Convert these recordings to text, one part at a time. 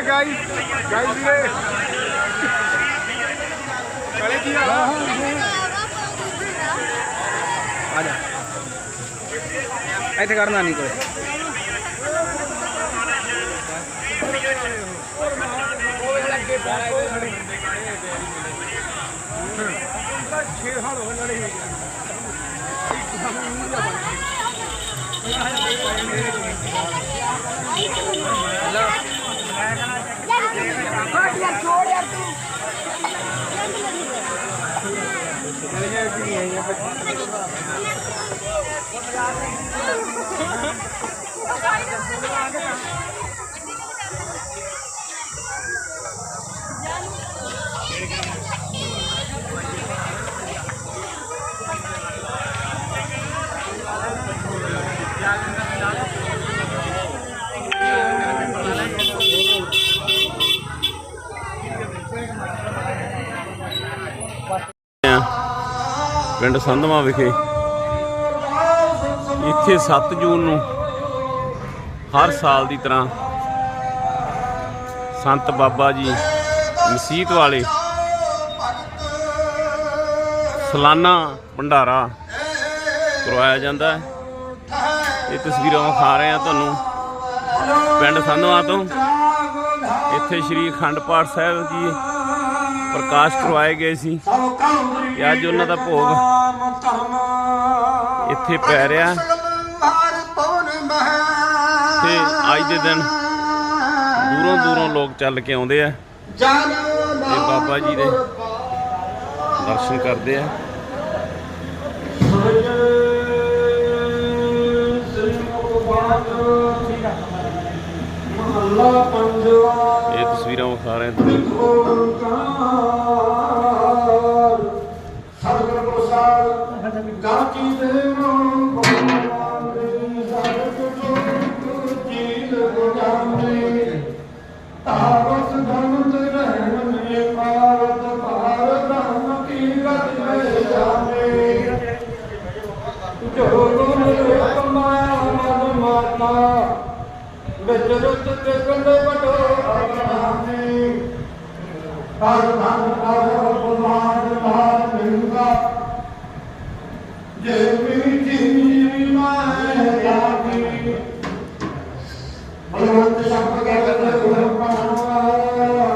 Video ਬਣ ਰਹੀ ਹੈ ਗਾਈਸ ਗਾਈਸ ਵੀਰੇ ਕਲੇ ਕੀ ਆ ਆ ਜਾ ਇੱਥੇ ਕਰਨਾ ਨਹੀਂ ਕੋਲੇ ਪਿੰਡ ਸੰਧਵਾ ਵਿਖੇ। ਇੱਥੇ 7 ਜੂਨ ਨੂੰ ਹਰ ਸਾਲ ਦੀ ਤਰ੍ਹਾਂ ਸੰਤ ਬਾਬਾ ਜੀ ਮਸੀਤ ਵਾਲੇ ਸਲਾਨਾ ਭੰਡਾਰਾ ਕਰਵਾਇਆ ਜਾਂਦਾ ਹੈ। ਇਹ ਤਸਵੀਰਾਂ ਵਿਖਾ ਰਹੇ ਆ ਤੁਹਾਨੂੰ ਪਿੰਡ ਸੰਧਵਾ ਤੋਂ। ਇੱਥੇ ਸ਼੍ਰੀ ਅਖੰਡ ਪਾਠ ਸਾਹਿਬ ਜੀ ਪ੍ਰਕਾਸ਼ ਕਰਵਾਏ ਗਏ ਸੀ। ਤੇ ਅੱਜ ਉਹਨਾਂ ਦਾ ਭੋਗ ਇੱਥੇ ਪੈ ਰਿਹਾ। ਤੇ ਅੱਜ ਦੇ ਦਿਨ ਦੂਰੋਂ ਦੂਰੋਂ ਲੋਕ ਚੱਲ ਕੇ ਆਉਂਦੇ ਆ। ਤੇ ਬਾਬਾ ਜੀ ਦੇ ਦਰਸ਼ਨ ਕਰਦੇ ਆ। ਇਹ ਤਸਵੀਰਾਂ ਵਿਖਾ ਰਹੇ ਤੁਹਾਨੂੰ। ਵਿੱਚ ਰੁੱਤ ਤੇ ਕੰਡੇ ਬਟੋ ਆਪਣਾਨੇ ਹਰ ਧਨ ਹਰ ਬੁਲਾਦ ਮਾਰ ਮਿਲੂਗਾ ਜੇ ਵੀ ਜੀ ਮੈਂ ਜਾਗੀ ਬਲਵੰਤ ਸ਼ਬਦ ਕੇ ਬੰਦੇ ਉਹ ਪਾਣਾ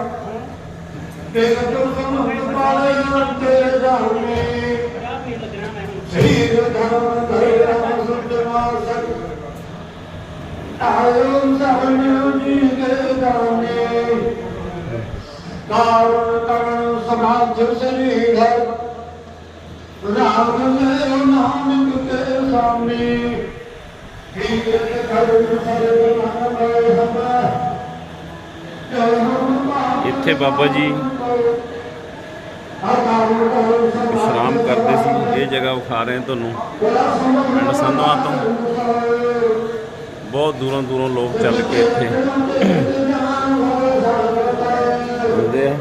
ਤੇ ਜੋ ਸਮਝ ਪਾਲੇ ਤੇ ਜਾਣੇ ਸ੍ਰੀ ਧਨ ਧਰੇ ਰਾਮ ਸੁਤਮਾ ਸਕ ਆਇਓ ਸਭਨਿਓ ਜੀ ਕੇ ਦਾਨੇ ਕਾਰਨ ਕਰਨ ਸਮਾਜ ਸਰੀਰ ਹੈ ਰਾਮ ਨੇ ਨਾਮ ਕੇ ਸਾਹਮਣੇ ਠੀਕ ਤੇ ਕਰ ਲੈ ਹਮ ਇੱਥੇ ਬਾਬਾ ਜੀ ਵਿਸ਼ਰਾਮ ਕਰਦੇ ਸੀ, ਇਹ ਜਗ੍ਹਾ ਵਿਖਾ ਰਹੇ ਤੁਹਾਨੂੰ। ਪਿੰਡ ਸੰਧਵਾ ਤੋਂ ਬਹੁਤ ਦੂਰੋਂ ਦੂਰੋਂ ਲੋਕ ਚੱਲ ਕੇ ਇੱਥੇ ਆਉਂਦੇ ਆ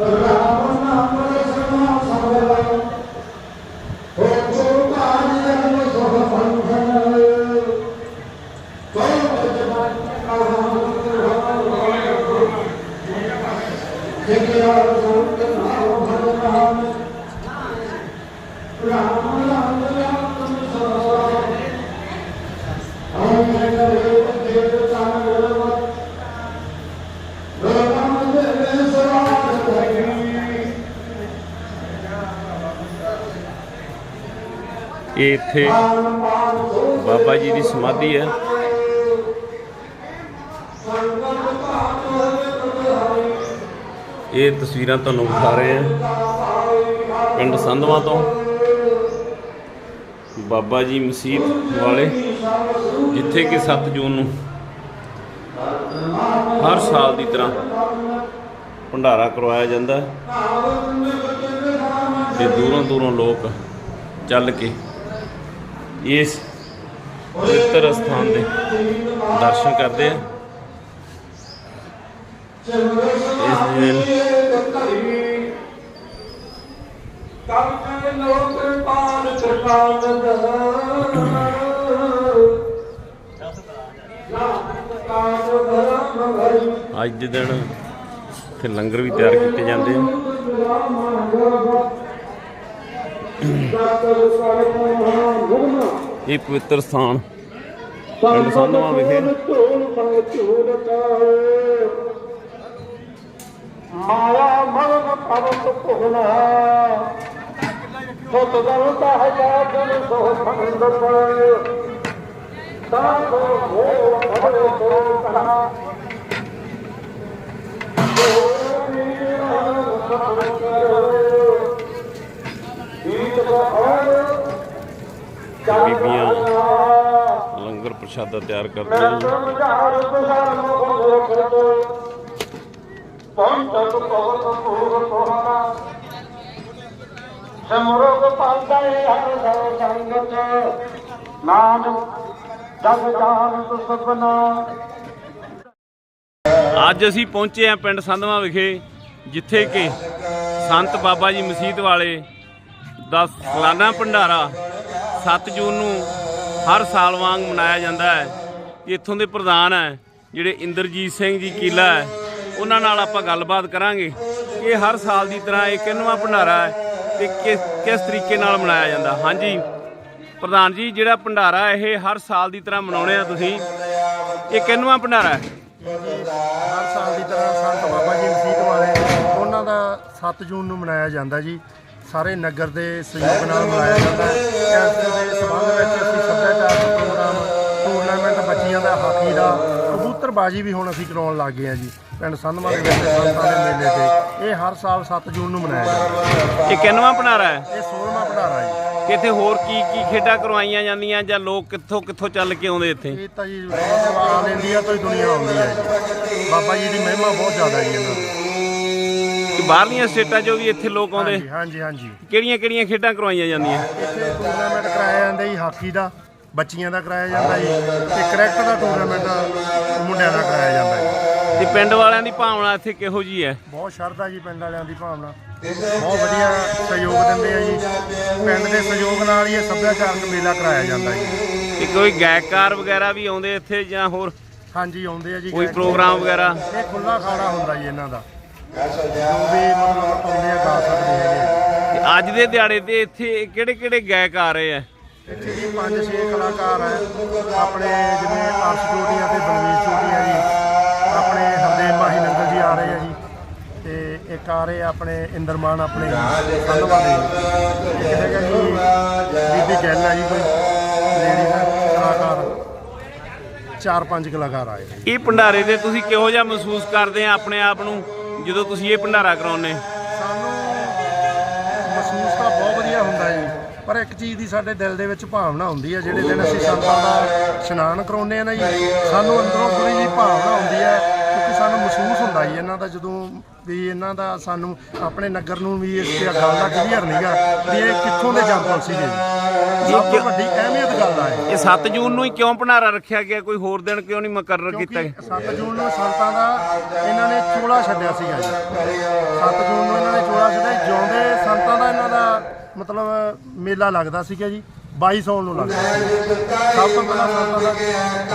ਰਾਮ ਨਾਮ ਰਸਨਾ ਸਭੈ ਹੋ ਕੋ ਕਾਜ ਜਨ ਸੋਹ ਬੰਧਨ ਕੋ ਜਮਾਨ ਕਾ ਜਿਗਿਆ ਸੁਤ ਨਾਮ ਭਗਵਾਨ ਰਾਮ ਨਾਮ ਰਾਮ ਸੋ ਹਮ ਕਰੇ ਦੇਵ ਤਾਨ ਰਾਮ ਦੇ ਸਵਾਰ ਕਰੀ ਇਹ ਇੱਥੇ ਬਾਬਾ ਜੀ ਦੀ ਸਮਾਧੀ ਹੈ। ਇਹ ਤਸਵੀਰਾਂ ਤੁਹਾਨੂੰ ਵਿਖਾ ਰਹੇ ਹਾਂ। ਪਿੰਡ ਸੰਧਵਾ ਤੋਂ ਬਾਬਾ ਜੀ ਮਸਜਿਦ ਵਾਲੇ, ਜਿੱਥੇ ਕਿ 7 ਜੂਨ ਨੂੰ ਹਰ ਸਾਲ ਦੀ ਤਰ੍ਹਾਂ ਭੰਡਾਰਾ ਕਰਵਾਇਆ ਜਾਂਦਾ ਹੈ। ਤੇ ਦੂਰੋਂ ਦੂਰੋਂ ਲੋਕ ਚੱਲ ਕੇ ਇਸ ਪਵਿੱਤਰ ਸਥਾਨ ਦੇ ਦਰਸ਼ਨ ਕਰਦੇ ਆ। ਇਸ ਦਿਨ ਕਬ ਲੋਕ ਪਾਨ ਕਿਰਪਾਨ ਅੱਜ ਦੇ ਦਿਨ ਇੱਥੇ ਲੰਗਰ ਵੀ ਤਿਆਰ ਕੀਤੇ ਜਾਂਦੇ ਆ। ਇਹ ਪਵਿੱਤਰ ਸਥਾਨ। ਪਿੰਡ ਸੰਧਵਾ ਵਿਖੇ। ਮਾਇਆ ਮਨ ਪਵਨ ਪੁਹਨਾ ਸਤ ਦਰਤਾ ਹੈ ਜਨ ਸੋ ਸੰਗ ਪਏ ਤਾਂ ਕੋ ਹੋ ਭਵੇ ਕੋ ਕਹਾ। ਬੀਬੀਆਂ ਲੰਗਰ ਪ੍ਰਸ਼ਾਦਾ ਤਿਆਰ ਕਰਦੀਆਂ ਨੇ। ਸਮਰੋਗ ਪਾਲਦਾ ਹੈ ਹਰ ਸੰਗਤ ਨਾਨਕ ਜਗ ਜਾਨ ਸੁਪਨਾ ਅੱਜ ਅਸੀਂ ਪਹੁੰਚੇ ਹਾਂ ਪਿੰਡ ਸੰਧਵਾ ਵਿਖੇ, ਜਿੱਥੇ ਕਿ ਸੰਤ ਬਾਬਾ ਜੀ ਮਸਜਿਦ ਵਾਲੇ ਦਾ ਸਾਲਾਨਾ ਭੰਡਾਰਾ 7 ਜੂਨ ਨੂੰ ਹਰ ਸਾਲ ਵਾਂਗ ਮਨਾਇਆ ਜਾਂਦਾ ਹੈ। ਇੱਥੋਂ ਦੇ ਪ੍ਰਧਾਨ ਹੈ, ਜਿਹੜੇ ਇੰਦਰਜੀਤ ਸਿੰਘ ਜੀ ਕੀਲਾ ਹੈ। ਉਹਨਾਂ ਨਾਲ ਆਪਾਂ ਗੱਲਬਾਤ ਕਰਾਂਗੇ ਕਿ ਹਰ ਸਾਲ ਦੀ ਤਰ੍ਹਾਂ ਇਹ ਕਿੰਨਵਾਂ ਭੰਡਾਰਾ ਹੈ ਤੇ ਕਿਸ ਕਿਸ ਤਰੀਕੇ ਨਾਲ ਮਨਾਇਆ ਜਾਂਦਾ। ਹਾਂਜੀ, ਪ੍ਰਧਾਨ ਜੀ, ਜਿਹੜਾ ਭੰਡਾਰਾ ਇਹ ਹਰ ਸਾਲ ਦੀ ਤਰ੍ਹਾਂ ਮਨਾਉਣੇ ਆ ਤੁਸੀਂ, ਇਹ ਕਿੰਨਵਾਂ ਭੰਡਾਰਾ ਹੈ? ਹਰ ਸਾਲ ਦੀ ਤਰ੍ਹਾਂ ਸੰਤ ਬਾਬਾ ਜੀ ਮਸੀਤ ਵਾਲੇ, ਉਹਨਾਂ ਦਾ 7 ਜੂਨ ਨੂੰ ਮਨਾਇਆ ਜਾਂਦਾ ਜੀ। ਸਾਰੇ ਨਗਰ ਦੇ ਸਹਿਯੋਗ ਨਾਲ ਮਨਾਇਆ ਜਾਂਦਾ ਹੈ। ਇਸ ਦੇ ਸਬੰਧ ਵਿੱਚ ਅਸੀਂ ਸੱਭਿਆਚਾਰਕ ਪ੍ਰੋਗਰਾਮ ਟੂਰਨਾਮੈਂਟ ਬੱਚੀਆਂ ਦਾ ਹਾਕੀ ਦਾ ਕਬੂਤਰਬਾਜੀ ਵੀ ਹੁਣ ਅਸੀਂ ਕਰਾਉਣ ਲੱਗ ਗਏ ਹਾਂ ਜੀ। ਪਿੰਡ ਸੰਧਮਾ ਦੇ ਵਿੱਚ ਸੰਤਾਂ ਦੇ ਮੇਲੇ ਤੇ। ਇਹ ਹਰ ਸਾਲ 7 ਜੂਨ ਨੂੰ ਮਨਾਇਆ ਜਾਂਦਾ ਇਹ ਕਿੰਨਵਾਂ ਭੰਡਾਰਾ ਹੈ? ਇਹ 16ਵਾਂ ਭੰਡਾਰਾ ਕਿ ਇੱਥੇ ਹੋਰ ਕੀ ਕੀ ਖੇਡਾਂ ਕਰਵਾਈਆਂ ਜਾਂਦੀਆਂ ਜਾਂ ਲੋਕ ਕਿੱਥੋਂ ਕਿੱਥੋਂ ਚੱਲ ਕੇ ਆਉਂਦੇ ਇੱਥੇ? ਇਹ ਤਾਂ ਜੀ ਆਲ ਇੰਡੀਆ ਤੋਂ ਹੀ ਦੁਨੀਆ ਆਉਂਦੀ ਹੈ ਜੀ। ਬਾਬਾ ਜੀ ਦੀ ਮਹਿਮਾ ਬਹੁਤ ਜ਼ਿਆਦਾ ਜੀ ਇਹਨਾਂ ਦੀ। ਕਿ ਬਾਹਰਲੀਆਂ ਸਟੇਟਾਂ 'ਚੋਂ ਵੀ ਇੱਥੇ ਲੋਕ ਆਉਂਦੇ? ਹਾਂਜੀ ਹਾਂਜੀ ਹਾਂਜੀ। ਕਿਹੜੀਆਂ ਕਿਹੜੀਆਂ ਖੇਡਾਂ ਕਰਵਾਈਆਂ ਜਾਂਦੀਆਂ? ਇੱਥੇ ਟੂਰਨਾਮੈਂਟ ਕਰਾਇਆ ਜਾਂਦਾ ਜੀ ਹਾਕੀ ਦਾ ਬੱਚੀਆਂ ਦਾ ਕਰਾਇਆ ਜਾਂਦਾ ਜੀ ਤੇ ਕ੍ਰਿਕਟ ਦਾ ਟੂਰਨਾਮੈਂਟ ਮੁੰਡਿਆਂ ਦਾ ਕਰਾਇਆ ਜਾਂਦਾ ਜੀ। ਤੇ ਪਿੰਡ ਵਾਲਿਆਂ ਦੀ ਭਾਵਨਾ ਇੱਥੇ ਕਿਹੋ ਜੀ ਹੈ? ਬਹੁਤ ਸ਼ਰਧਾ ਜੀ ਪਿੰਡ ਵਾਲਿਆਂ ਦੀ ਭਾਵਨਾ। ਬਹੁਤ ਵਧੀਆ ਸਹਿਯੋਗ ਦਿੰਦੇ ਆ ਜੀ। ਪਿੰਡ ਦੇ ਸਹਿਯੋਗ ਨਾਲ ਹੀ ਇਹ ਸੱਭਿਆਚਾਰਕ ਮੇਲਾ ਕਰਾਇਆ ਜਾਂਦਾ ਜੀ। ਕਿ ਕੋਈ ਗਾਇਕਾਰ ਵਗੈਰਾ ਵੀ ਆਉਂਦੇ ਇੱਥੇ ਜਾਂ ਹੋਰ? ਹਾਂਜੀ ਆਉਂਦੇ ਆ ਜੀ ਕੋਈ। ਪ੍ਰੋਗਰਾਮ ਵਗੈਰਾ? ਇਹ ਖੁੱਲਾ ਖਾੜਾ ਹੁੰਦਾ ਜੀ ਇਹਨਾਂ ਦਾ। ਵੀ ਮਤਲਬ ਆਉਂਦੇ ਆ ਗਾ ਸਕਦੇ ਹੈਗੇ ਆ। ਤੇ ਅੱਜ ਦੇ ਦਿਹਾੜੇ ਤੇ ਇੱਥੇ ਕਿਹੜੇ ਕਿਹੜੇ ਗਾਇਕ ਆ ਰਹੇ ਆ? ਇੱਥੇ ਜੀ ਪੰਜ ਛੇ ਕਲਾਕਾਰ ਹੈ ਆਪਣੇ ਜਿਵੇਂ ਅਰਸ਼ ਚੋਟੀਆਂ ਤੇ ਬਲਵੀਰ ਚੋਟੀਆਂ ਜੀ ਆਪਣੇ ਹਰਦੇਵ ਮਾਹੀ ਨੰਗਲ ਜੀ ਆ ਰਹੇ ਆ ਜੀ। ਤੇ ਇੱਕ ਆ ਰਹੇ ਆ ਆਪਣੇ ਇੰਦਰਮਾਨ ਆਪਣੇ ਸੰਧਵਾ ਦੇ ਇੱਕ ਹੈਗਾ ਜੀ ਬੀਬੀ ਗੈਲ ਆ ਜੀ ਕੋਈ ਲੇਡੀ ਦਾ ਕਲਾਕਾਰ। ਚਾਰ ਪੰਜ ਕਲਾਕਾਰ ਆਏ ਇਹ ਭੰਡਾਰੇ ਤੇ ਤੁਸੀਂ ਕਿਹੋ ਜਿਹਾ ਮਹਿਸੂਸ ਕਰਦੇ ਆ ਆਪਣੇ ਆਪ ਨੂੰ? ਜਦੋਂ ਤੁਸੀਂ ਇਹ ਭੰਡਾਰਾ ਕਰਾਉਂਦੇ? ਸਾਨੂੰ ਮਹਿਸੂਸ ਤਾਂ ਬਹੁਤ ਵਧੀਆ ਹੁੰਦਾ ਜੀ। ਪਰ ਇੱਕ ਚੀਜ਼ ਦੀ ਸਾਡੇ ਦਿਲ ਦੇ ਵਿੱਚ ਭਾਵਨਾ ਹੁੰਦੀ ਹੈ ਜਿਹੜੇ ਦਿਨ ਅਸੀਂ ਸੰਤਾਂ ਦਾ ਇਸ਼ਨਾਨ ਕਰਾਉਂਦੇ ਆ ਨਾ ਜੀ, ਸਾਨੂੰ ਅੰਦਰੋਂ ਥੋੜੀ ਜਿਹੀ ਭਾਵਨਾ ਹੁੰਦੀ ਹੈ ਕਿਉਂਕਿ ਸਾਨੂੰ ਮਹਿਸੂਸ ਹੁੰਦਾ ਜੀ ਇਹਨਾਂ ਦਾ ਜਦੋਂ ਵੀ ਇਹਨਾਂ ਦਾ ਸਾਨੂੰ ਆਪਣੇ ਨਗਰ ਨੂੰ ਵੀ ਇਸ ਤੇ ਗੱਲ ਦਾ ਕਲੀਅਰ ਨਹੀਂਗਾ ਵੀ ਇਹ ਕਿੱਥੋਂ ਦੇ ਜੰਪਲ ਸੀਗੇ ਸਭ ਤੋਂ ਵੱਡੀ ਅਹਿਮੀਅਤ ਗੱਲ ਆ ਇਹ। ਇਹ 7 ਜੂਨ ਨੂੰ ਹੀ ਕਿਉਂ ਭੰਡਾਰਾ ਰੱਖਿਆ ਗਿਆ? ਕੋਈ ਹੋਰ ਦਿਨ ਕਿਉਂ ਨਹੀਂ ਮੁਕਰਰ ਕੀਤਾ? ਗਿਆ 7 ਜੂਨ ਨੂੰ ਸੰਤਾਂ ਦਾ ਇਹਨਾਂ ਨੇ ਚੋਲਾ ਛੱਡਿਆ ਸੀਗਾ ਜੀ। 7 ਜੂਨ ਨੂੰ ਇਹਨਾਂ ਨੇ ਚੋਲਾ ਛੱਡਿਆ ਜਿਉਂਦੇ ਸੰਤਾਂ ਦਾ ਇਹਨਾਂ ਦਾ ਮਤਲਬ ਮੇਲਾ ਲੱਗਦਾ ਸੀਗਾ ਜੀ। 22 ਸੌਣ ਨੂੰ ਲੱਗਦਾ ਸੀ। ਸਭ ਤੋਂ ਪਹਿਲਾਂ ਸੰਤਾਂ ਦਾ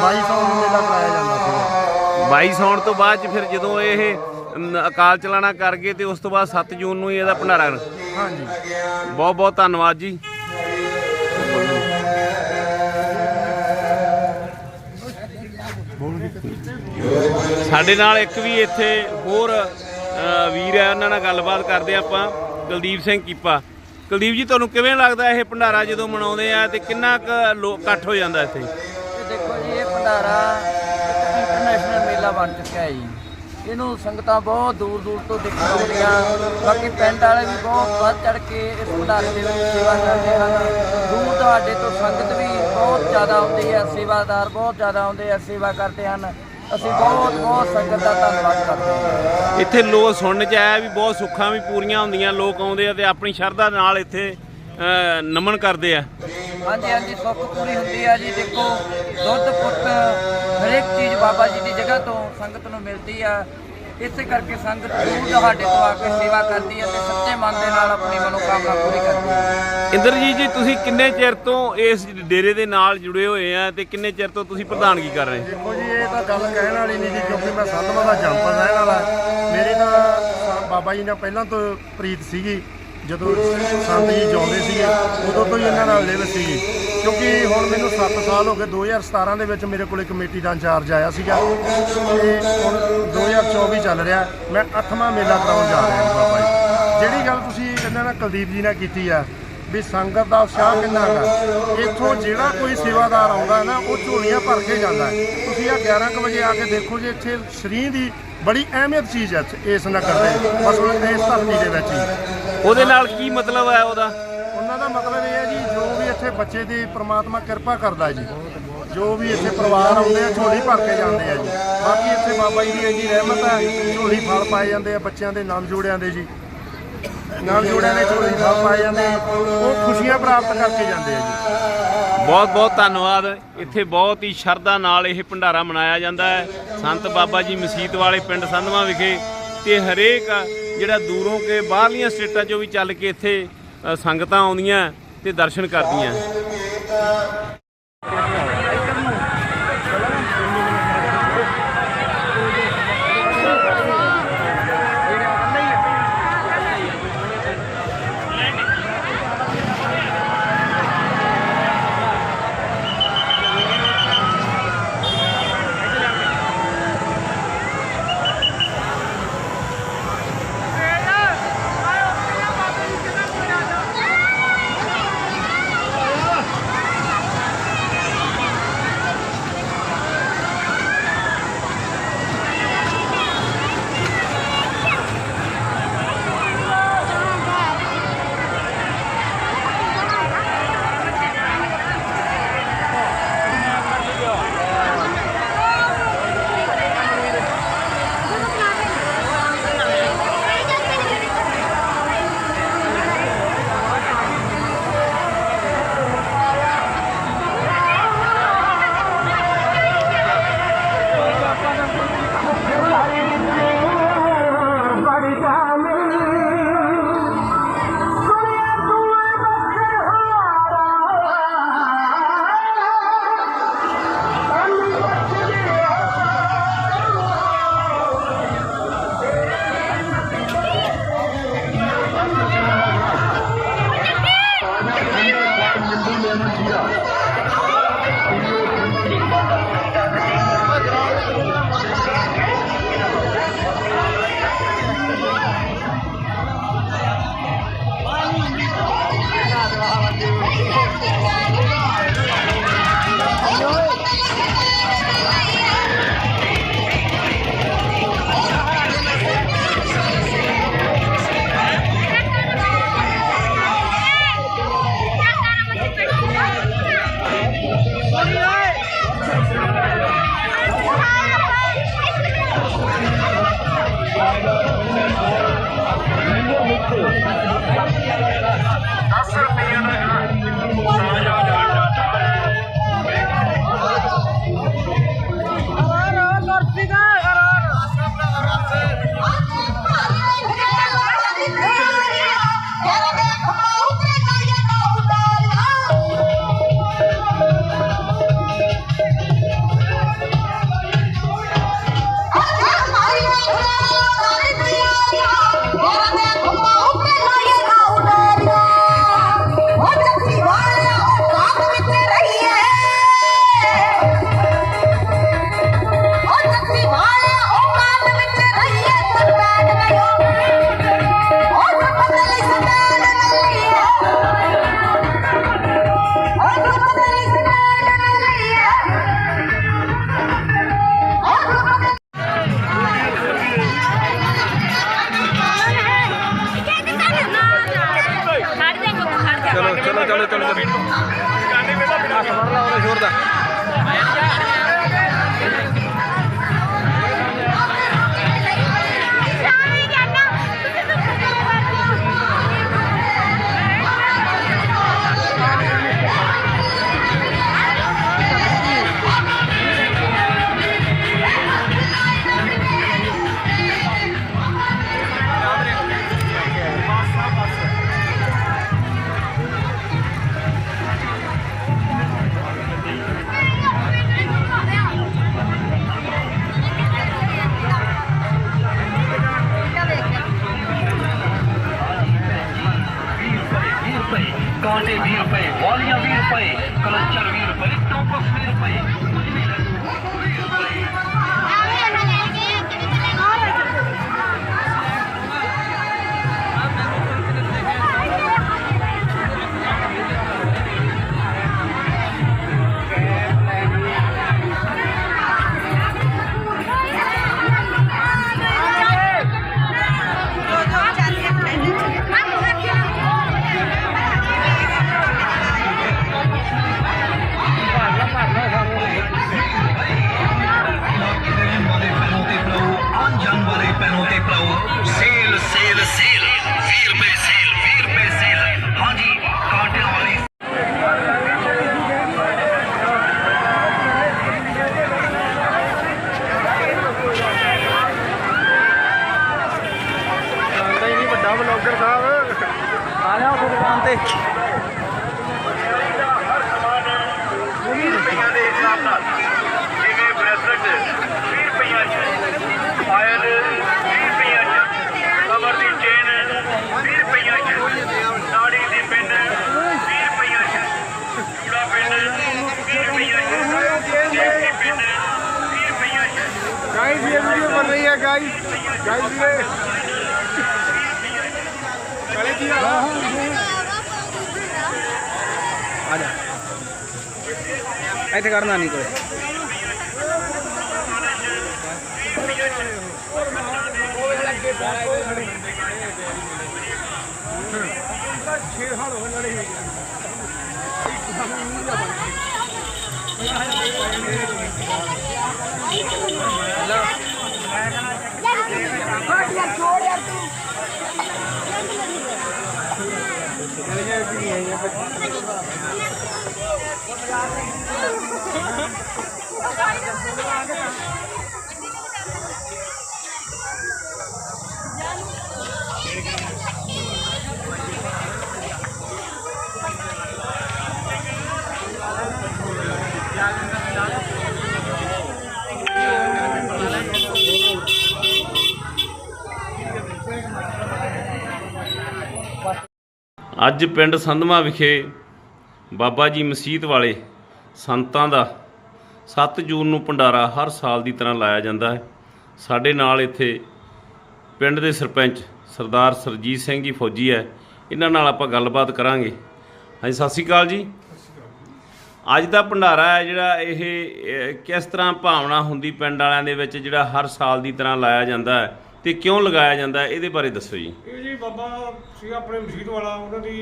22 ਸੌਣ ਨੂੰ ਮੇਲਾ ਕਰਾਇਆ ਜਾਂਦਾ ਸੀ 22 ਸੌਣ ਤੋਂ ਬਾਅਦ ਚ ਫਿਰ ਜਦੋਂ ਇਹ ਅਕਾਲ ਚਲਾਣਾ ਕਰ ਗਏ ਤੇ ਉਸ ਤੋਂ ਬਾਅਦ 7 ਜੂਨ ਨੂੰ ਹੀ ਇਹਦਾ ਭੰਡਾਰਾ ਹਾਂਜੀ। ਬਹੁਤ ਬਹੁਤ ਧੰਨਵਾਦ ਜੀ। ਸਾਡੇ ਨਾਲ ਇੱਕ ਵੀ ਇੱਥੇ ਹੋਰ ਵੀਰ ਹੈ, ਉਹਨਾਂ ਨਾਲ ਗੱਲਬਾਤ ਕਰਦੇ ਹਾਂ ਆਪਾਂ, ਕੁਲਦੀਪ ਸਿੰਘ ਕੀਪਾ। ਕੁਲਦੀਪ ਜੀ, ਤੁਹਾਨੂੰ ਕਿਵੇਂ ਲੱਗਦਾ ਇਹ ਭੰਡਾਰਾ ਜਦੋਂ ਮਨਾਉਂਦੇ ਆ ਤੇ ਕਿੰਨਾ ਕੁ ਲੋ- ਇਕੱਠ ਹੋ ਜਾਂਦਾ ਇੱਥੇ? ਇਹ ਦੇਖੋ ਜੀ, ਇਹ ਭੰਡਾਰਾ ਇੰਟਰਨੈਸ਼ਨਲ ਮੇਲਾ ਬਣ ਚੁੱਕਿਆ ਹੈ ਜੀ। ਇਹਨੂੰ ਸੰਗਤਾਂ ਬਹੁਤ ਦੂਰ ਦੂਰ ਤੋਂ ਦੇਖਣ ਆਉਂਦੀਆਂ ਬਾਕੀ ਪਿੰਡ ਵਾਲੇ ਵੀ ਬਹੁਤ ਵੱਧ ਚੜ ਕੇ ਇਸ ਭੰਡਾਰੇ ਦੇ ਵਿੱਚ ਸੇਵਾ ਕਰਦੇ ਹਨ। ਦੂਰ ਤੁਹਾਡੇ ਤੋਂ ਸੰਗਤ ਵੀ ਬਹੁਤ ਜ਼ਿਆਦਾ ਆਉਂਦੀ ਹੈ, ਸੇਵਾਦਾਰ ਬਹੁਤ ਜ਼ਿਆਦਾ ਆਉਂਦੇ ਆ, ਸੇਵਾ ਕਰਦੇ ਹਨ। ਅਸੀਂ ਬਹੁਤ ਬਹੁਤ ਸੰਗਤ ਦਾ ਧੰਨਵਾਦ ਕਰਦੇ ਹਾਂ। ਇੱਥੇ ਲੋਕ ਸੁਣਨ ਚ ਆਇਆ ਵੀ ਬਹੁਤ ਸੁੱਖਾਂ ਵੀ ਪੂਰੀਆਂ ਹੁੰਦੀਆਂ ਲੋਕ ਆਉਂਦੇ ਆ ਤੇ ਆਪਣੀ ਸ਼ਰਧਾ ਨਾਲ ਇੱਥੇ ਅਹ, ਨਮਨ ਕਰਦੇ ਆ। ਹਾਂਜੀ ਹਾਂਜੀ ਸੁੱਖ ਪੂਰੀ ਹੁੰਦੀ ਆ ਜੀ। ਦੇਖੋ ਦੁੱਧ ਪੁੱਤ ਹਰੇਕ ਚੀਜ਼ ਬਾਬਾ ਜੀ ਦੀ ਜਗ੍ਹਾ ਤੋਂ ਸੰਗਤ ਨੂੰ ਮਿਲਦੀ ਆ। ਇਸੇ ਕਰਕੇ ਸੰਗਤ ਦੂਰ ਦਹਾਡੇ ਤੋਂ ਆ ਕੇ ਸੇਵਾ ਕਰਦੀ ਹੈ ਤੇ ਸੱਚੇ ਮਨ ਦੇ ਨਾਲ ਆਪਣੀ ਮਨੋਕਾਮਨਾ ਪੂਰੀ ਕਰਦੀ ਹੈ ਇੰਦਰਜੀਤ ਜੀ ਤੁਸੀਂ ਕਿੰਨੇ ਚਿਰ ਤੋਂ ਇਸ ਡੇਰੇ ਦੇ ਨਾਲ ਜੁੜੇ ਹੋਏ ਆ ਤੇ ਕਿੰਨੇ ਚਿਰ ਤੋਂ ਤੁਸੀਂ ਪ੍ਰਧਾਨਗੀ ਕਰ ਰਹੇ ਦੇਖੋ ਜੀ ਤਾਂ ਗੱਲ ਕਹਿਣ ਵਾਲੀ ਨਹੀਂ ਜੀ, ਕਿਉਂਕਿ ਮੈਂ ਸੰਧਵਾਂ ਦਾ ਜੰਪਰ ਰਹਿਣ ਵਾਲਾ। ਮੇਰੀ ਤਾਂ ਬਾਬਾ ਜੀ ਨਾਲ ਪਹਿਲਾਂ ਤੋਂ ਪ੍ਰੀਤ ਸੀਗੀ, ਜਦੋਂ ਸੰਤ ਜੀ ਜਾਉਂਦੇ ਸੀਗੇ, ਉਦੋਂ ਤੋਂ ਹੀ ਇਹਨਾਂ ਨਾਲ ਲਿਵ ਸੀਗੀ। ਕਿਉਂਕਿ ਹੁਣ ਮੈਨੂੰ 7 ਸਾਲ ਹੋ ਗਏ 2017 ਦੇ ਵਿੱਚ ਮੇਰੇ ਕੋਲੇ ਕਮੇਟੀ ਦਾ ਇੰਚਾਰਜ ਆਇਆ ਸੀਗਾ। ਤੇ ਹੁਣ 2024 ਚੱਲ ਰਿਹਾ, ਮੈਂ 8ਵਾਂ ਮੇਲਾ ਕਰਾਉਣ ਜਾ ਰਿਹਾ ਹਾਂ ਬਾਬਾ ਜੀ। ਜਿਹੜੀ ਗੱਲ ਤੁਸੀਂ ਇਹਨਾਂ ਨਾਲ ਕੁਲਦੀਪ ਜੀ ਨਾਲ ਕੀਤੀ ਆ ਵੀ ਸੰਗਤ ਦਾ ਉਤਸ਼ਾਹ ਕਿੰਨਾ ਹੈਗਾ। ਇੱਥੋਂ ਜਿਹੜਾ ਕੋਈ ਸੇਵਾਦਾਰ ਆਉਂਦਾ ਹੈ ਨਾ ਉਹ ਝੋਲੀਆਂ ਭਰ ਕੇ ਜਾਂਦਾ ਹੈ। ਤੁਸੀਂ ਆ 11 ਕੁ ਵਜੇ ਆ ਕੇ ਦੇਖੋ ਜੀ ਇੱਥੇ ਸ਼ਰੀਂ ਦੀ ਬੜੀ ਅਹਿਮੀਅਤ ਚੀਜ਼ ਹੈ ਇਸ ਨਗਰ ਦੇ ਮਸਲਨ ਇਸ ਧਰਤੀ ਦੇ ਵਿੱਚ ਹੀ। ਉਹਦੇ ਨਾਲ ਕੀ ਮਤਲਬ ਹੈ ਉਹਦਾ? ਉਹਨਾਂ ਦਾ ਮਤਲਬ ਇਹ ਹੈ ਜੀ ਜੋ ਵੀ ਇੱਥੇ ਬੱਚੇ ਦੀ ਪ੍ਰਮਾਤਮਾ ਕਿਰਪਾ ਕਰਦਾ ਹੈ ਜੀ ਜੋ ਵੀ ਇੱਥੇ ਪਰਿਵਾਰ ਆਉਂਦੇ ਆ ਝੋਲੀ ਭਰ ਕੇ ਜਾਂਦੇ ਆ ਜੀ। ਬਾਕੀ ਇੱਥੇ ਬਾਬਾ ਜੀ ਦੀ ਇੰਨੀ ਰਹਿਮਤ ਹੈ ਝੋਲੀ ਫਲ ਪਾਏ ਜਾਂਦੇ ਆ ਬੱਚਿਆਂ ਦੇ ਨਾਮ ਜੋੜਿਆਂ ਦੇ ਜੀ। ਨਾਮ ਜੋੜਿਆਂ ਦੇ ਝੋਲੀ ਫਲ ਪਾਏ ਜਾਂਦੇ ਉਹ ਖੁਸ਼ੀਆਂ ਪ੍ਰਾਪਤ ਕਰਕੇ ਜਾਂਦੇ ਆ ਜੀ। ਬਹੁਤ ਬਹੁਤ ਧੰਨਵਾਦ। ਇੱਥੇ ਬਹੁਤ ਹੀ ਸ਼ਰਧਾ ਨਾਲ ਇਹ ਭੰਡਾਰਾ ਮਨਾਇਆ ਜਾਂਦਾ ਹੈ। ਸੰਤ ਬਾਬਾ ਜੀ ਮਸੀਤ ਵਾਲੇ ਪਿੰਡ ਸੰਧਵਾ ਵਿਖੇ ਤੇ ਹਰੇਕ ਜਿਹੜਾ ਦੂਰੋਂ ਕੇ ਬਾਹਰਲੀਆਂ ਸਟੇਟਾਂ 'ਚੋਂ ਵੀ ਚੱਲ ਕੇ ਇੱਥੇ ਸੰਗਤਾਂ ਆਉਂਦੀਆਂ ਤੇ ਦਰਸ਼ਨ ਕਰਦੀਆਂ। ਦੁਕਾਨ ਤੇ। ਰੁਪਈਆਂ ਦੇ ਹਿਸਾਬ ਨਾਲ ਜਿਵੇਂ ਬ੍ਰੈਸਲੇਟ 20 ਰੁਪਈਆਂ ਚ ਪਾਇਲ 20 ਇੱਥੇ ਕਰਨਾ ਨਹੀਂ ਕੋਈ। ਅੱਜ ਪਿੰਡ ਸੰਧਮਾ ਵਿਖੇ ਬਾਬਾ ਜੀ ਮਸੀਤ ਵਾਲੇ ਸੰਤਾਂ ਦਾ 7 ਜੂਨ ਨੂੰ ਭੰਡਾਰਾ ਹਰ ਸਾਲ ਦੀ ਤਰ੍ਹਾਂ ਲਾਇਆ ਜਾਂਦਾ ਹੈ। ਸਾਡੇ ਨਾਲ ਇੱਥੇ ਪਿੰਡ ਦੇ ਸਰਪੰਚ ਸਰਦਾਰ ਸਰਜੀਤ ਸਿੰਘ ਜੀ ਫੌਜੀ ਹੈ। ਇਹਨਾਂ ਨਾਲ ਆਪਾਂ ਗੱਲਬਾਤ ਕਰਾਂਗੇ। ਹਾਂਜੀ, ਸਤਿ ਸ਼੍ਰੀ ਅਕਾਲ ਜੀ। ਅੱਜ ਦਾ ਭੰਡਾਰਾ ਹੈ ਜਿਹੜਾ ਇਹ ਕਿਸ ਤਰ੍ਹਾਂ ਭਾਵਨਾ ਹੁੰਦੀ ਪਿੰਡ ਵਾਲਿਆਂ ਦੇ ਵਿੱਚ ਜਿਹੜਾ ਹਰ ਸਾਲ ਦੀ ਤਰ੍ਹਾਂ ਲਾਇਆ ਜਾਂਦਾ ਹੈ। ਤੇ ਕਿਉਂ ਲਗਾਇਆ ਜਾਂਦਾ ਇਹਦੇ ਬਾਰੇ ਦੱਸੋ ਜੀ। ਇਹ ਜੀ ਬਾਬਾ ਸੀ ਆਪਣੇ ਮਸਜਿਦ ਵਾਲਾ ਉਹਨਾਂ ਦੀ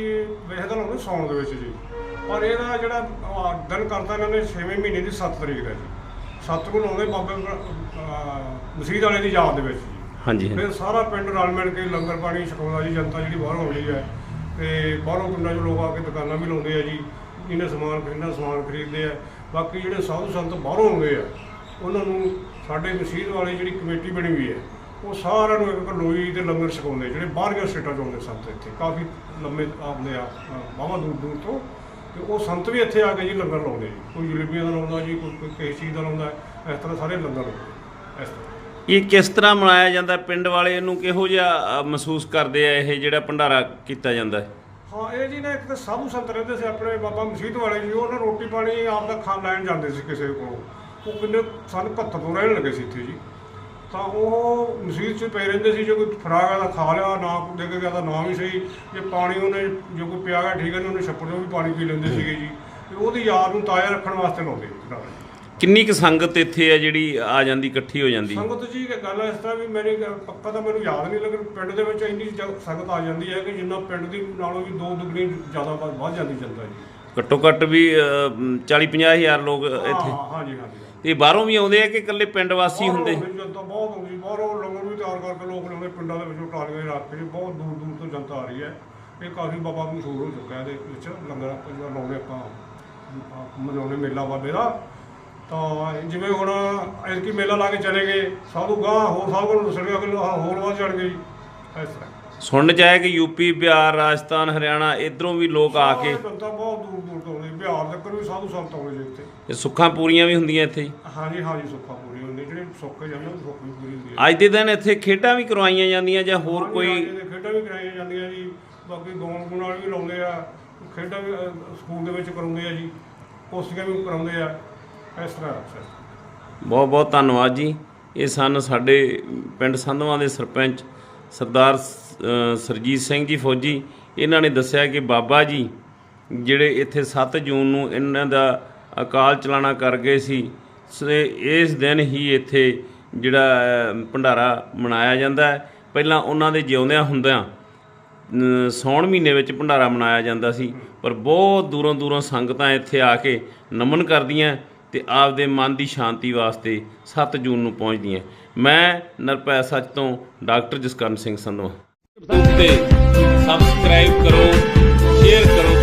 ਵੈਸੇ ਤਾਂ ਲਾਉਂਦੇ ਸੌਣ ਦੇ ਵਿੱਚ ਜੀ। ਪਰ ਇਹਦਾ ਜਿਹੜਾ ਦਿਨ ਕਰਤਾ ਇਹਨਾਂ ਨੇ 6ਵੇਂ ਮਹੀਨੇ ਦੀ 7 ਤਰੀਕ ਦਾ ਜੀ। 7 ਨੂੰ ਲਾਉਂਦੇ ਬਾਬੇ ਮਸਜਿਦ ਵਾਲੇ ਦੀ ਯਾਦ ਦੇ ਵਿੱਚ ਜੀ। ਹਾਂਜੀ ਹਾਂਜੀ। ਫਿਰ ਸਾਰਾ ਪਿੰਡ ਰਲ ਮਿਲ ਕੇ ਲੰਗਰ ਪਾਣੀ ਛਕਾਉਂਦਾ ਜੀ ਜਨਤਾ ਜਿਹੜੀ ਬਾਹਰੋਂ ਆਉਂਦੀ ਹੈ। ਤੇ ਬਾਹਰੋਂ ਪਿੰਡਾਂ 'ਚ ਲੋਕ ਆ ਕੇ ਦੁਕਾਨਾਂ ਵੀ ਲਾਉਂਦੇ ਆ ਜੀ ਜਿਹਨੇ ਸਮਾਨ ਖਰੀਦਣਾ ਸਮਾਨ ਖਰੀਦਦੇ ਆ। ਬਾਕੀ ਜਿਹੜੇ ਸਾਧੂ ਸੰਤ ਬਾਹਰੋਂ ਆਉਂਦੇ ਆ ਉਹਨਾਂ ਨੂੰ ਸਾਡੇ ਮਸਜਿਦ ਵਾਲੀ ਜਿਹੜੀ ਕਮੇਟੀ ਬਣੀ ਹੋਈ ਹੈ ਉਹ ਸਾਰਿਆਂ ਨੂੰ ਇੱਕ ਲੋਈ ਤੇ ਲੰਗਰ ਛਕਾਉਂਦੇ ਜਿਹੜੇ ਬਾਹਰਲੀਆਂ ਸਟੇਟਾਂ 'ਚ ਆਉਂਦੇ ਸੰਤ ਇੱਥੇ। ਕਾਫੀ ਲੰਮੇ ਆਉਂਦੇ ਆ ਬਾਵਾ ਦੂਰ ਦੂਰ ਤੋਂ। ਤੇ ਉਹ ਸੰਤ ਵੀ ਇੱਥੇ ਆ ਕੇ ਜੀ ਲੰਗਰ ਲਾਉਂਦੇ ਜੀ। ਕੋਈ ਜਲੇਬੀਆਂ ਦਾ ਲਾਉਂਦਾ ਜੀ ਕੋਈ ਕੋਈ ਕਿਸੇ ਚੀਜ਼ ਦਾ ਲਾਉਂਦਾ। ਇਸ ਤਰ੍ਹਾਂ ਸਾਰੇ ਲੰਗਰ ਲਾਉਂਦੇ ਇਸ ਤਰ੍ਹਾਂ। ਇਹ ਕਿਸ ਤਰ੍ਹਾਂ ਮਨਾਇਆ ਜਾਂਦਾ? ਪਿੰਡ ਵਾਲੇ ਇਹਨੂੰ ਕਿਹੋ ਜਿਹਾ ਮਹਿਸੂਸ ਕਰਦੇ ਆ ਇਹ ਜਿਹੜਾ ਭੰਡਾਰਾ ਕੀਤਾ ਜਾਂਦਾ? ਹੈ ਹਾਂ ਇਹ ਜੀ ਨੇ ਇੱਕ ਤਾਂ ਸਾਧੂ ਸੰਤ ਰਹਿੰਦੇ ਸੀ ਆਪਣੇ ਬਾਬਾ ਮਸੀਤ ਵਾਲੇ ਜੀ। ਉਹ ਨਾ ਰੋਟੀ ਪਾਣੀ ਆਪ ਦਾ ਖਾਣ ਲੈਣ ਜਾਂਦੇ ਸੀ ਕਿਸੇ ਕੋਲ। ਉਹ ਕਿੰਨੇ ਸਨ 71 ਤੋਂ ਰਹਿਣ ਲੱਗੇ ਸੀ ਇੱਥੇ ਜੀ। ਤਾਂ ਉਹ ਮਸੀਤ 'ਚ ਪਏ ਰਹਿੰਦੇ ਸੀ ਜੇ ਕੋਈ ਫਰਾਗਾ ਦਾ ਖਾ ਲਿਆ ਨਾ ਦੇ ਕੇ ਗਿਆ ਤਾਂ ਨਾ ਵੀ ਸਹੀ। ਜੇ ਪਾਣੀ ਉਹਨੇ ਜੇ ਕੋਈ ਪਿਆ ਗਿਆ ਠੀਕ ਹੈ ਉਹਨੇ ਛੱਪੜ ਚੋਂ ਵੀ ਪਾਣੀ ਪੀ ਲੈਂਦੇ ਸੀਗੇ ਜੀ। ਤੇ ਉਹਦੀ ਯਾਦ ਨੂੰ ਤਾਜ਼ਾ ਰੱਖਣ ਵਾਸਤੇ ਲਾਉਂਦੇ ਜੀ। ਕਿੰਨੀ ਕੁ ਸੰਗਤ ਇੱਥੇ ਹੈ ਜਿਹੜੀ ਆ ਜਾਂਦੀ ਇਕੱਠੀ ਹੋ ਜਾਂਦੀ? ਸੰਗਤ ਜੀ ਇੱਕ ਗੱਲ ਇਸ ਤਰ੍ਹਾਂ ਵੀ ਮੇਰੀ ਪੱਕਾ ਤਾਂ ਮੈਨੂੰ ਯਾਦ ਨਹੀਂ ਲੇਕਿਨ ਪਿੰਡ ਦੇ ਵਿੱਚ ਇੰਨੀ ਜ- ਸੰਗਤ ਆ ਜਾਂਦੀ ਹੈ ਕਿ ਜਿੰਨਾ ਪਿੰਡ ਦੀ ਨਾਲੋਂ ਵੀ ਦੋ ਦੁਗਣੀ ਜ਼ਿਆਦਾ ਵੱਧ ਜਾਂਦੀ ਜਨਤਾ ਜੀ। ਘੱਟੋ ਘੱਟ ਵੀ 40 50 ਹਜ਼ਾਰ ਲੋਕ ਹਾਂ ਇੱਥੇ। ਹਾਂ, ਹਾਂਜੀ। ਇਹ ਬਾਹਰੋਂ ਵੀ ਆਉਂਦੇ ਆ ਕਿ ਇਕੱਲੇ ਪਿੰਡ ਵਾਸੀ ਹੁੰਦੇ? ਜਨਤਾ ਬਹੁਤ ਆਉਂਦੀ ਬਾਹਰੋਂ ਲੰਗਰ ਵੀ ਤਿਆਰ ਕਰਕੇ ਲੋਕ ਪਿੰਡਾਂ ਦੇ ਵਿੱਚੋਂ ਟਰਾਲੀਆਂ ਰੱਖ ਕੇ ਬਹੁਤ ਦੂਰ ਦੂਰ ਤੋਂ ਜਨਤਾ ਆ ਰਹੀ ਹੈ। ਇਹ ਕਾਫੀ ਬਾਬਾ ਮਸ਼ਹੂਰ ਹੋ ਚੁੱਕਾ ਹੈ ਇਹਦੇ ਵਿੱਚ ਲੰਗਰ ਲਾਉਂਦੇ ਆਪਾਂ ਮਨਾਉਂਦੇ ਮੇਲਾ ਬਾਬੇ ਦਾ। ਤਾਂ ਜਿਵੇਂ ਹੁਣ ਐਤਕੀ ਮੇਲਾ ਲਾ ਕੇ ਚਲੇ ਗਏ ਸਾਧੂ ਗਾਂ ਹੋਰ ਸਾਧੂ ਨੂੰ ਦੱਸਣਗੇ ਕਿ ਹੋਰ ਵੱਧ ਚੜ ਗਈ। ਇਸ ਤਰ੍ਹਾਂ। ਸੁਣਨ ਚ ਆਇਆ ਕਿ ਯੂਪੀ ਬਿਹਾਰ ਰਾਜਸਥਾਨ ਹਰਿਆਣਾ ਇਧਰੋਂ ਵੀ ਲੋਕ ਆ ਕੇ ਜਨਤਾ ਬਹੁਤ ਦੂਰ ਦੂਰ ਤੋਂ ਆਉਂਦੀ ਬਿਹਾਰ ਤੱਕ ਵੀ ਸਾਧੂ ਸੰਤ ਆਉਂਦੇ ਜੀ ਇੱਥੇ। ਇਹ ਸੁੱਖਾਂ ਪੂਰੀਆਂ ਵੀ ਹੁੰਦੀਆਂ ਇੱਥੇ? ਹੀ। ਹਾਂਜੀ ਹਾਂਜੀ ਸੁੱਖਾ ਪੂਰੀ ਹੁੰਦੀ ਜਿਹੜੇ ਸੁੱਖ ਜਾਂਦੇ ਉਹ ਸੁੱਖ ਵੀ ਪੂਰੀ ਹੁੰਦੀ ਹੈ ਅੱਜ ਦੇ ਦਿਨ ਇੱਥੇ ਖੇਡਾਂ ਵੀ ਕਰਵਾਈਆਂ ਜਾਂਦੀਆਂ ਜਾਂ ਹੋਰ ਕੋਈ ਹਾਂਜੀ, ਖੇਡਾਂ ਵੀ ਕਰਾਈਆਂ ਜਾਂਦੀਆਂ ਜੀ। ਬਾਕੀ ਗਾਉਣ ਗੁਣ ਵਾਲੇ ਵੀ ਲਾਉਂਦੇ ਆ। ਖੇਡਾਂ ਵੀ ਅਹ, ਸਕੂਲ ਦੇ ਵਿੱਚ ਕਰਾਉਂਦੇ ਆ ਜੀ। ਕੁਸ਼ਤੀਆਂ ਵੀ ਕਰਾਉਂਦੇ ਆ। ਇਸ ਤਰ੍ਹਾਂ ਸਰ ਬਹੁਤ ਬਹੁਤ ਧੰਨਵਾਦ ਜੀ। ਇਹ ਸਨ ਸਾਡੇ ਪਿੰਡ ਸੰਧਵਾਂ ਦੇ ਸਰਪੰਚ ਸਰਦਾਰ ਸਰਜੀਤ ਸਿੰਘ ਜੀ ਫੌਜੀ ਇਹਨਾਂ ਨੇ ਦੱਸਿਆ ਕਿ ਬਾਬਾ ਜੀ ਜਿਹੜੇ ਇੱਥੇ 7 ਜੂਨ ਨੂੰ ਇਹਨਾਂ ਦਾ ਅਕਾਲ ਚਲਾਣਾ ਕਰ ਗਏ ਸੀ ਸੇ ਇਸ ਦਿਨ ਹੀ ਇੱਥੇ ਜਿਹੜਾ ਭੰਡਾਰਾ ਮਨਾਇਆ ਜਾਂਦਾ ਹੈ। ਪਹਿਲਾਂ ਉਹਨਾਂ ਦੇ ਜਿਉਂਦਿਆਂ ਹੁੰਦਿਆਂ ਅ, ਸਾਉਣ ਮਹੀਨੇ ਵਿੱਚ ਭੰਡਾਰਾ ਮਨਾਇਆ ਜਾਂਦਾ ਸੀ ਪਰ ਬਹੁਤ ਦੂਰੋਂ ਦੂਰੋਂ ਸੰਗਤਾਂ ਇੱਥੇ ਆ ਕੇ ਨਮਨ ਕਰਦੀਆਂ ਤੇ ਆਪਦੇ ਮਨ ਦੀ ਸ਼ਾਂਤੀ ਵਾਸਤੇ 7 ਜੂਨ ਨੂੰ ਪਹੁੰਚਦੀਆਂ। ਮੈਂ ਨਰਪੈ ਸੱਚ ਤੋਂ ਡਾਕਟਰ ਜਸਕਰਨ ਸਿੰਘ ਸੰਧਵਾ। ਤੇ ਸਬਸਕ੍ਰਾਈਬ ਕਰੋ ਸ਼ੇਅਰ ਕਰੋ